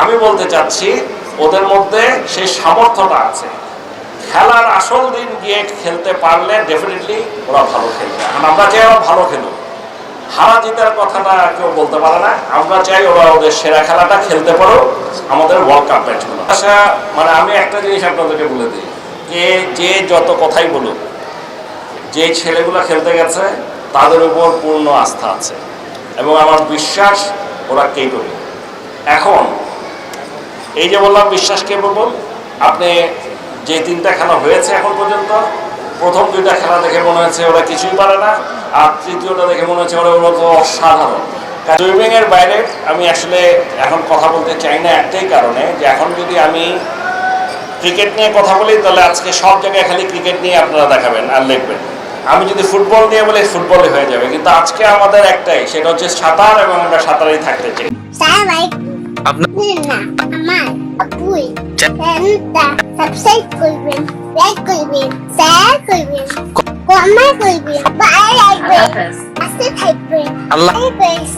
আমি বলতে চাচ্ছি, ওদের মধ্যে সেই সামর্থ্যটা আছে। খেলার আসল দিন গিয়ে খেলতে পারলে ডেফিনেটলি ওরা ভালো খেলবে। এখন আমরা চাই ওরা ভালো খেলুক। হারা জিতার কথাটা কেউ বলতে পারে না। আমরা চাই ওরা ওদের সেরা খেলাটা খেলতে পারো আমাদের ওয়ার্ল্ড কাপ ম্যাচগুলো আচ্ছা মানে আমি একটা জিনিস আপনাদেরকে বলে দিই, যে যে যত কথাই বলুক, যে ছেলেগুলো খেলতে গেছে, তাদের উপর পূর্ণ আস্থা আছে। এবং আমার বিশ্বাস ওরা কেপেবল এখন এই যে বললাম, বিশ্বাস কেপেবল আপনি যে তিনটা খেলা হয়েছে এখন পর্যন্ত, প্রথম দুইটা খেলা দেখে মনে হচ্ছে ওরা কিছুই পারে না, আর তৃতীয়টা দেখে মনে হচ্ছে ওরা ওরা তো অসাধারণ সুইমিং এর বাইরে আমি আসলে এখন কথা বলতে চাই না একটাই কারণে, যে এখন যদি আমি ক্রিকেট নিয়ে কথা বলি, তাহলে আজকে সব জায়গায় খালি ক্রিকেট নিয়ে আপনারা দেখাবেন আর লিখবেন আমি যদি ফুটবল নিয়ে বলি ফুটবলে হয়ে যাবে। কিন্তু আজকে আমাদের একটাই, সেটা হচ্ছে সাঁতার এবং আমরা সাঁতারেই থাকতে চাই। আপনার না আমার আপুই চ্যানেলটা সাবস্ক্রাইব করবেন লাইক করবেন শেয়ার করবেন কমেন্ট করবেন ভালো লাগবে আল্লাহ হাফেজ। পাশে থাকবেন আল্লাহ হাফেজ